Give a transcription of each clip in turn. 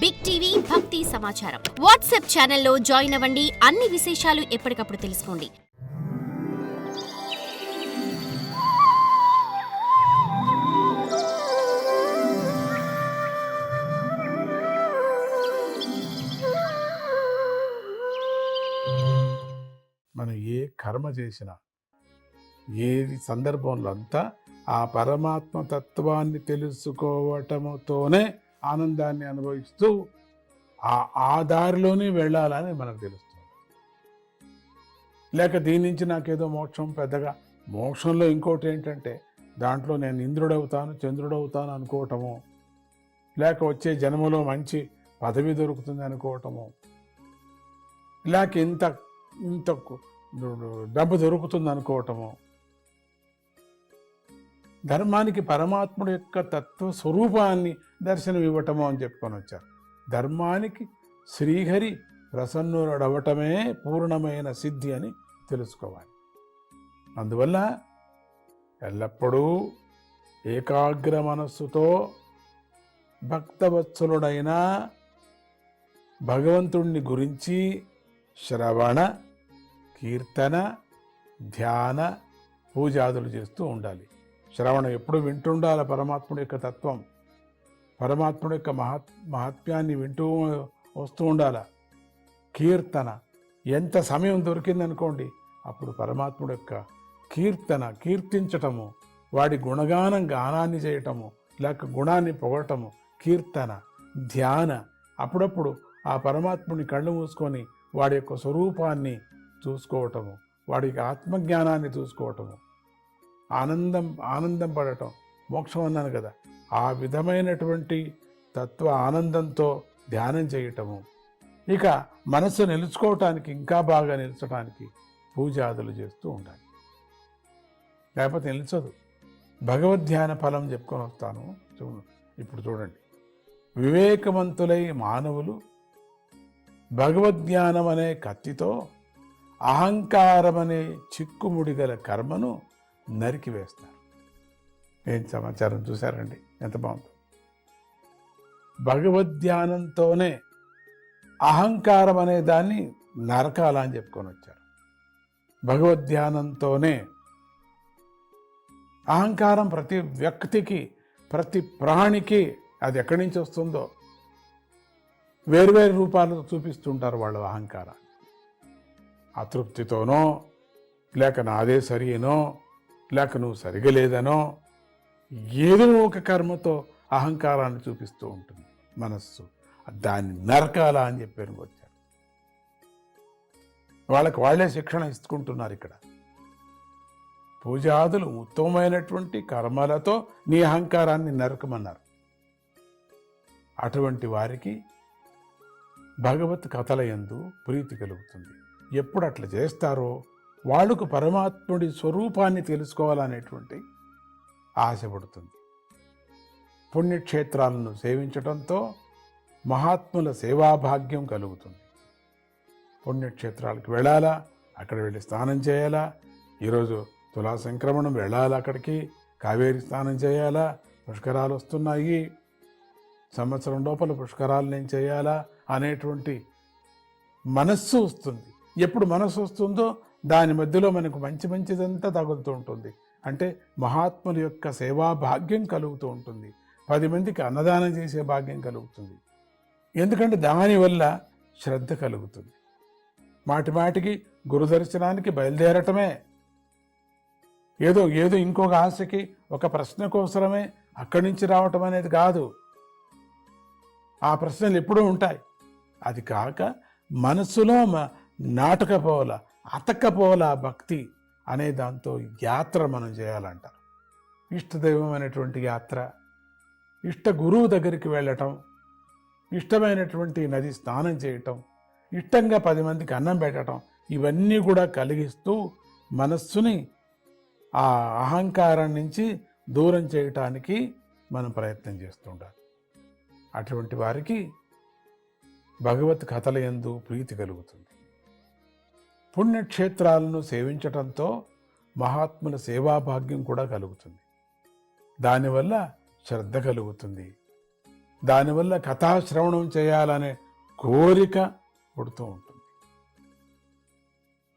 Big TV భక్తి సమాచారం WhatsApp ఛానల్లో జాయిన్ అవ్వండి. అన్ని విశేషాలు ఎప్పటికప్పుడు తెలుసుకోండి. మనం ఏ కర్మ చేసినా ఏది సందర్భంలో అంతా ఆ పరమాత్మ తత్వాన్ని తెలుసుకోవటముతోనే ఆనందాన్ని అనుభవిస్తూ ఆ ఆ దారిలోనే వెళ్ళాలని మనకు తెలుస్తుంది. లేక దీని నుంచి నాకేదో మోక్షం పెద్దగా మోక్షంలో ఇంకోటి ఏంటంటే దాంట్లో నేను ఇంద్రుడవుతాను చంద్రుడవుతాను అనుకోవటము లేక వచ్చే జన్మలో మంచి పదవి దొరుకుతుంది అనుకోవటము లేక ఇంత ఇంత డబ్బు దొరుకుతుంది అనుకోవటము ధర్మానికి పరమాత్ముడు యొక్క తత్వ స్వరూపాన్ని దర్శనం ఇవ్వటము అని చెప్పుకొని వచ్చారు. ధర్మానికి శ్రీహరి ప్రసన్నుడవటమే పూర్ణమైన సిద్ధి అని తెలుసుకోవాలి. అందువల్ల ఎల్లప్పుడూ ఏకాగ్ర మనస్సుతో భక్తవత్సలుడైన భగవంతుణ్ణి గురించి శ్రవణ కీర్తన ధ్యాన పూజాదులు చేస్తూ ఉండాలి. శ్రవణం ఎప్పుడు వింటుండాలి పరమాత్ముడి యొక్క తత్వం. పరమాత్ముడు యొక్క మహాత్ మహాత్మ్యాన్ని వింటూ వస్తూ ఉండాలి? కీర్తన. ఎంత సమయం దొరికిందనుకోండి అప్పుడు పరమాత్ముడు యొక్క కీర్తన కీర్తించటము వాడి గుణగానం గానాన్ని చేయటము లేక గుణాన్ని పొగటము కీర్తన ధ్యాన అప్పుడప్పుడు ఆ పరమాత్ముని కళ్ళు మూసుకొని వాడి యొక్క స్వరూపాన్ని చూసుకోవటము వాడికి ఆత్మజ్ఞానాన్ని చూసుకోవటము. ఆనందం ఆనందం పడటం మోక్షం అన్నాను కదా. ఆ విధమైనటువంటి తత్వ ఆనందంతో ధ్యానం చేయటము. ఇక మనసు నిలుచుకోవటానికి ఇంకా బాగా నిలుచడానికి పూజాదులు చేస్తూ ఉండాలి. లేకపోతే నిలిచదు. భగవద్ధ్యాన ఫలం చెప్పుకొని వస్తాను. చూడు ఇప్పుడు చూడండి. వివేకవంతులై మానవులు భగవద్జ్ఞానం అనే కత్తితో అహంకారం అనే కర్మను నరికివేస్తారు. ఏం సమాచారం చూశారండి? ఎంత బాగుంది. భగవద్ధ్యానంతోనే అహంకారం అనే దాన్ని నరకాల అని చెప్పుకొని వచ్చారు. భగవద్ధ్యానంతోనే అహంకారం ప్రతి వ్యక్తికి ప్రతి ప్రాణికి అది ఎక్కడి నుంచి వస్తుందో వేరువేరు రూపాలతో చూపిస్తుంటారు వాళ్ళు అహంకారాన్ని. అతృప్తితోనో లేక నాదే సరియనో లేక నువ్వు సరిగా లేదనో ఏదో ఒక కర్మతో అహంకారాన్ని చూపిస్తూ ఉంటుంది మనస్సు. దాన్ని నరకాల అని చెప్పారు వచ్చారు వాళ్ళకి వాళ్ళే శిక్షణ ఇస్తుకుంటున్నారు ఇక్కడ. పూజాదులు ఉత్తమమైనటువంటి కర్మలతో నీ అహంకారాన్ని నరకమన్నారు. అటువంటి వారికి భగవత్ కథల యందు ప్రీతి కలుగుతుంది. ఎప్పుడు అట్లా చేస్తారో వాళ్ళకు పరమాత్ముడి స్వరూపాన్ని తెలుసుకోవాలనేటువంటి ఆశపడుతుంది. పుణ్యక్షేత్రాలను సేవించటంతో మహాత్ముల సేవాభాగ్యం కలుగుతుంది. పుణ్యక్షేత్రాలకు వెళ్ళాలా? అక్కడ వెళ్ళి స్నానం చేయాలా? ఈరోజు తులా సంక్రమణం వెళ్ళాలా అక్కడికి? కావేరి స్నానం చేయాలా? పుష్కరాలు వస్తున్నాయి. సంవత్సరం లోపల పుష్కరాలు నేను చేయాలా? అనేటువంటి మనస్సు వస్తుంది. ఎప్పుడు మనస్సు వస్తుందో దాని మధ్యలో మనకు మంచి మంచిదంతా తగులుతూ ఉంటుంది. అంటే మహాత్ముల యొక్క సేవా భాగ్యం కలుగుతూ ఉంటుంది. పది మందికి అన్నదానం చేసే భాగ్యం కలుగుతుంది. ఎందుకంటే దానివల్ల శ్రద్ధ కలుగుతుంది. మాటి మాటికి గురు దర్శనానికి బయలుదేరటమే. ఏదో ఏదో ఇంకొక ఆశకి ఒక ప్రశ్న కోసరమే అక్కడి నుంచి రావటం అనేది కాదు. ఆ ప్రశ్నలు ఎప్పుడూ ఉంటాయి. అది కాక మనసులో మ- నాటకపోల భక్తి అనే దాంతో యాత్ర మనం చేయాలంట. ఇష్టదైవం అనేటువంటి యాత్ర ఇష్ట గురువు దగ్గరికి వెళ్ళటం ఇష్టమైనటువంటి నది స్నానం చేయటం ఇష్టంగా పది మందికి అన్నం పెట్టడం ఇవన్నీ కూడా కలిగిస్తూ మనస్సుని ఆ అహంకారం నుంచి దూరం చేయటానికి మనం ప్రయత్నం చేస్తుండాలి. అటువంటి వారికి భగవత్ కథల ఎందు ప్రీతి కలుగుతుంది. పుణ్యక్షేత్రాలను సేవించటంతో మహాత్ముల సేవాభాగ్యం కూడా కలుగుతుంది. దానివల్ల శ్రద్ధ కలుగుతుంది. దానివల్ల కథాశ్రవణం చేయాలనే కోరిక పుడుతూ ఉంటుంది.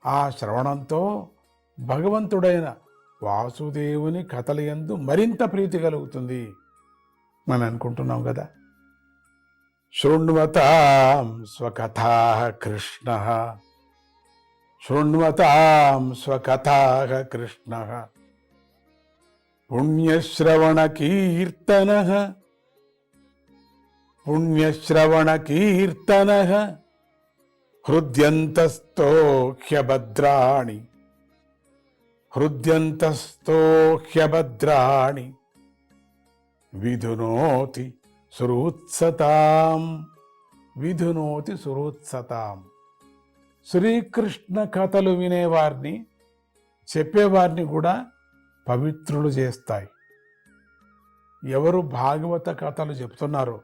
ఆ శ్రవణంతో భగవంతుడైన వాసుదేవుని కథలయందు మరింత ప్రీతి కలుగుతుంది మనం అనుకుంటున్నాం కదా. శృణ్వతాం స్వకథా కృష్ణ. शृण्वतां स्वकथाः कृष्णः। पुण्यश्रवणकीर्तनः। पुण्यश्रवणकीर्तनः। हृद्यन्तस्थो ह्यभद्राणि हृद्यन्तस्थो ह्यभद्राणि विधुनोति सुरोत्सताम् विधुनोति सुरोत्सताम् శ్రీకృష్ణ కథలు వినేవారిని చెప్పేవారిని కూడా పవిత్రులు చేస్తాయి. ఎవరు భాగవత కథలు చెప్తున్నారో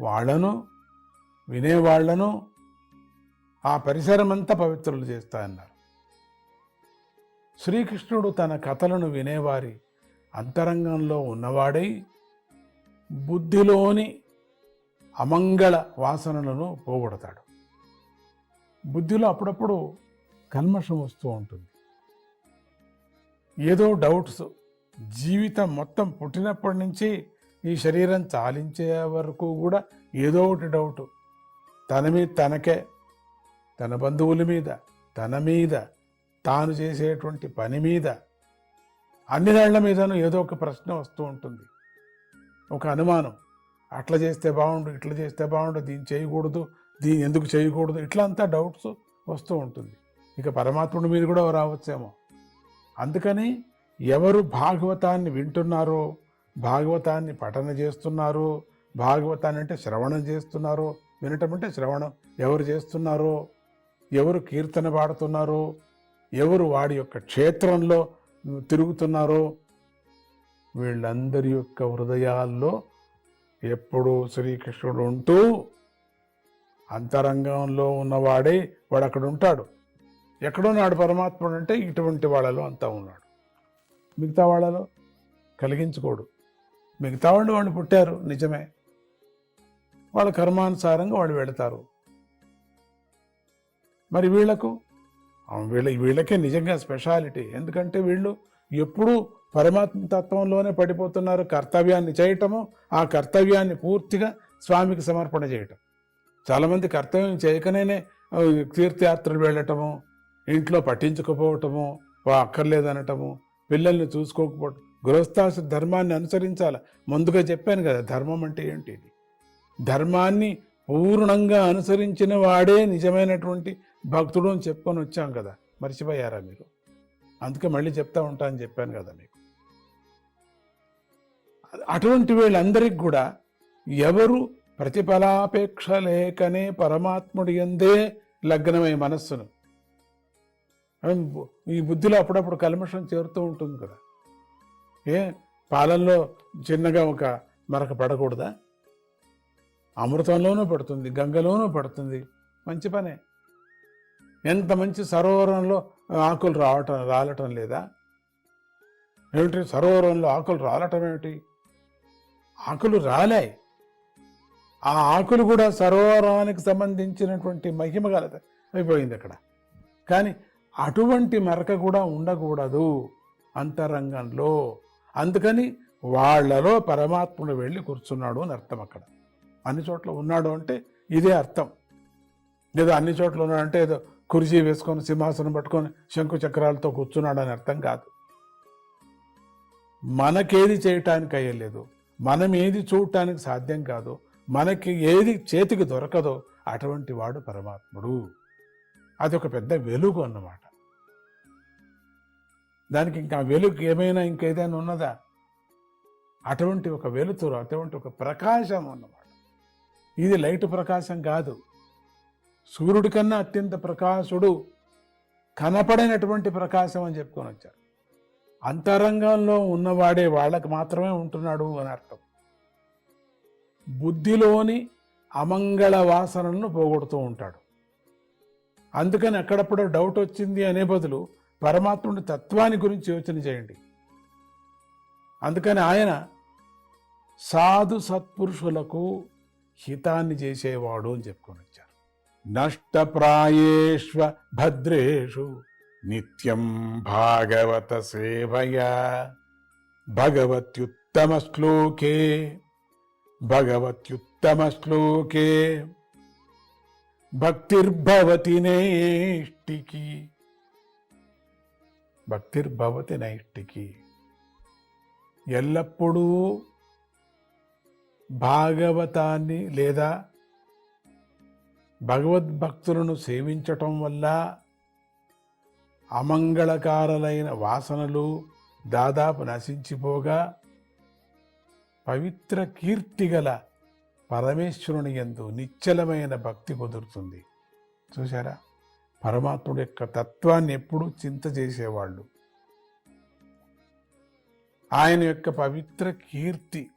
వాళ్ళను వినేవాళ్ళను ఆ పరిసరమంతా పవిత్రులు చేస్తాయన్నారు. శ్రీకృష్ణుడు తన కథలను వినేవారి అంతరంగంలో ఉన్నవాడై బుద్ధిలోని అమంగళ వాసనలను పోగొడతాడు. బుద్ధిలో అప్పుడప్పుడు కల్మషం వస్తూ ఉంటుంది. ఏదో డౌట్స్ జీవితం మొత్తం పుట్టినప్పటి నుంచి ఈ శరీరం చాలించే వరకు కూడా ఏదో ఒకటి డౌట్. తన మీద తనకే తన బంధువుల మీద తన మీద తాను చేసేటువంటి పని మీద అన్ని దాళ్ళ మీదనూ ఏదో ఒక ప్రశ్న వస్తూ ఉంటుంది. ఒక అనుమానం అట్లా చేస్తే బాగుండు ఇట్లా చేస్తే బాగుండు దీన్ని చేయకూడదు దీన్ని ఎందుకు చేయకూడదు? ఇట్లా అంతా డౌట్స్ వస్తూ ఉంటుంది. ఇక పరమాత్ముడి మీద కూడా రావచ్చేమో. అందుకని ఎవరు భాగవతాన్ని వింటున్నారో భాగవతాన్ని పఠన చేస్తున్నారో భాగవతాన్ని అంటే శ్రవణం చేస్తున్నారో వినటం అంటే శ్రవణం. ఎవరు చేస్తున్నారో ఎవరు కీర్తన పాడుతున్నారో ఎవరు వాడి యొక్క క్షేత్రంలో తిరుగుతున్నారో వీళ్ళందరి యొక్క హృదయాల్లో ఎప్పుడూ శ్రీకృష్ణుడు ఉంటూ అంతరంగంలో ఉన్నవాడే వాడు అక్కడ ఉంటాడు ఎక్కడున్నాడు పరమాత్ముడు అంటే ఇటువంటి వాళ్ళలో అంతా ఉన్నాడు. మిగతా వాళ్ళలో కలిగించుకోడు. మిగతా వాళ్ళు వాళ్ళు పుట్టారు నిజమే. వాళ్ళ కర్మానుసారంగా వాళ్ళు వెళతారు. మరి వీళ్ళకు వీళ్ళ వీళ్ళకే నిజంగా స్పెషాలిటీ. ఎందుకంటే వీళ్ళు ఎప్పుడూ పరమాత్మ తత్వంలోనే పడిపోతున్నారు. కర్తవ్యాన్ని చేయటము ఆ కర్తవ్యాన్ని పూర్తిగా స్వామికి సమర్పణ చేయటం. చాలామంది కర్తవ్యం చేయకనే తీర్థయాత్రలు వెళ్ళటము ఇంట్లో పట్టించుకోపోవటము వా అక్కర్లేదనటము పిల్లల్ని చూసుకోకపోవటం గృహస్థాశ్ర ధర్మాన్ని అనుసరించాలి? ముందుగా చెప్పాను కదా ధర్మం అంటే ఏంటి ధర్మాన్ని పూర్ణంగా అనుసరించిన వాడే నిజమైనటువంటి భక్తుడు అని చెప్పుకొని వచ్చాం కదా మర్చిపోయారా మీరు? అందుకే మళ్ళీ చెప్తా ఉంటా అని చెప్పాను కదా మీకు. అటువంటి వీళ్ళందరికీ కూడా ఎవరు ప్రతిఫలాపేక్ష లేకనే పరమాత్ముడి ఎందే లగ్నమై మనస్సును. ఈ బుద్ధిలో అప్పుడప్పుడు కల్మషం చేరుతూ ఉంటుంది కదా. ఏ పాలల్లో చిన్నగా ఒక మరక పడకూడదా? అమృతంలోనూ పడుతుంది గంగలోనూ పడుతుంది. మంచి పనే. ఎంత మంచి సరోవరంలో ఆకులు రావటం రాలటం లేదా? ఏమిటి సరోవరంలో ఆకులు రాలటం ఏమిటి? ఆకులు రాలాయి. ఆ ఆకులు కూడా సరోవరానికి సంబంధించినటువంటి మహిమ గలది అయిపోయింది అక్కడ. కానీ అటువంటి మరక కూడా ఉండకూడదు అంతరంగంలో. అందుకని వాళ్ళలో పరమాత్ముడు వెళ్ళి కూర్చున్నాడు అని అర్థం అక్కడ. అన్ని చోట్ల ఉన్నాడు అంటే ఇదే అర్థం. ఏదో అన్ని చోట్ల ఉన్నాడంటే ఏదో కుర్చీ వేసుకొని సింహాసనం పట్టుకొని శంకు చక్రాలతో కూర్చున్నాడు అని అర్థం కాదు. మనకేది చేయటానికి అయ్యలేదు మనం ఏది చూడటానికి సాధ్యం కాదు. మనకి ఏది చేతికి దొరకదో అటువంటి వాడు పరమాత్ముడు. అది ఒక పెద్ద వెలుగు అన్నమాట. దానికి ఇంకా వెలుగు ఏమైనా ఇంకేదైనా ఉన్నదా? అటువంటి ఒక వెలుతురు అటువంటి ఒక ప్రకాశం అన్నమాట. ఇది లైట్ ప్రకాశం కాదు. సూర్యుడి కన్నా అత్యంత ప్రకాశుడు కనపడైనటువంటి ప్రకాశం అని చెప్పుకొని వచ్చారు. అంతరంగంలో ఉన్నవాడే వాళ్ళకి మాత్రమే ఉంటున్నాడు అని అర్థం. బుద్ధిలోని అమంగళ వాసనలను పోగొడుతూ ఉంటాడు. అందుకని అక్కడప్పుడు డౌట్ వచ్చింది అనే బదులు పరమాత్ముడి తత్వాన్ని గురించి యోచన చేయండి. అందుకని ఆయన సాధు సత్పురుషులకు హితాన్ని చేసేవాడు అని చెప్పుకొని వచ్చారు. నష్టప్రాయేష్వ భద్రేషు నిత్యం భాగవత సేవయా భగవత్యుత్తమ శ్లోకే భగవత్యుత్తమ శ్లోకే భక్తిర్భవతి నైష్టికి. భక్తిర్భవతి నైష్టికి. ఎల్లప్పుడూ భాగవతాన్ని లేదా భగవద్భక్తులను సేవించటం వల్ల అమంగళకారులైన వాసనలు దాదాపు నశించిపోగా పవిత్ర కీర్తి గల పరమేశ్వరుని ఎందు నిశ్చలమైన భక్తి కుదురుతుంది. చూసారా పరమాత్ముడి యొక్క తత్వాన్ని ఎప్పుడూ చింత చేసేవాళ్ళు. ఆయన యొక్క పవిత్ర కీర్తి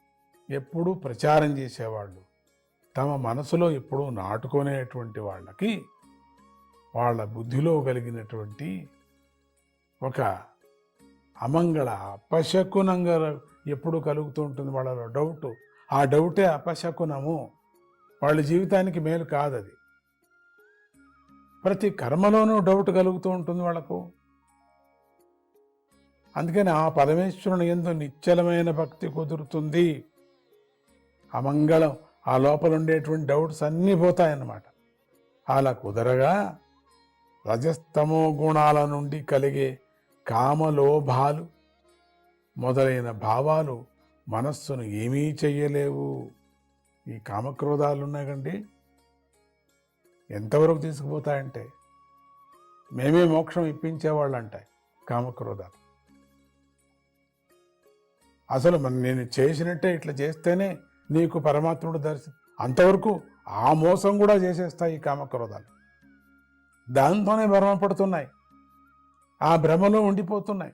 ఎప్పుడూ ప్రచారం చేసేవాళ్ళు. తమ మనసులో ఎప్పుడూ నాటుకునేటువంటి వాళ్ళకి వాళ్ళ బుద్ధిలో కలిగినటువంటి ఒక అమంగళ అపశకునంగా ఎప్పుడు కలుగుతూ ఉంటుంది వాళ్ళలో డౌట్. ఆ డౌటే అపశకునము. వాళ్ళ జీవితానికి మేలు కాదు అది ప్రతి కర్మలోనూ డౌట్ కలుగుతూ ఉంటుంది వాళ్ళకు. అందుకని ఆ పరమేశ్వరుని ఎందు నిశ్చలమైన భక్తి కుదురుతుంది. అమంగళం ఆ లోపల ఉండేటువంటి డౌట్స్ అన్నీ పోతాయన్నమాట. అలా కుదరగా రజస్తమో గుణాల నుండి కలిగే కామలోభాలు మొదలైన భావాలు మనస్సును ఏమీ చేయలేవు ఈ కామక్రోధాలు ఉన్నాయండి ఎంతవరకు తీసుకుపోతాయంటే మేమే మోక్షం ఇప్పించేవాళ్ళు అంటాయి కామక్రోధాలు. అసలు మన నేను చేసినట్టే ఇట్లా చేస్తేనే నీకు పరమాత్ముడు దర్శనం అంతవరకు ఆ మోసం కూడా చేసేస్తాయి ఈ కామక్రోధాలు. దాంతోనే భ్రమపడుతున్నాయి. ఆ భ్రమలో ఉండిపోతున్నాయి.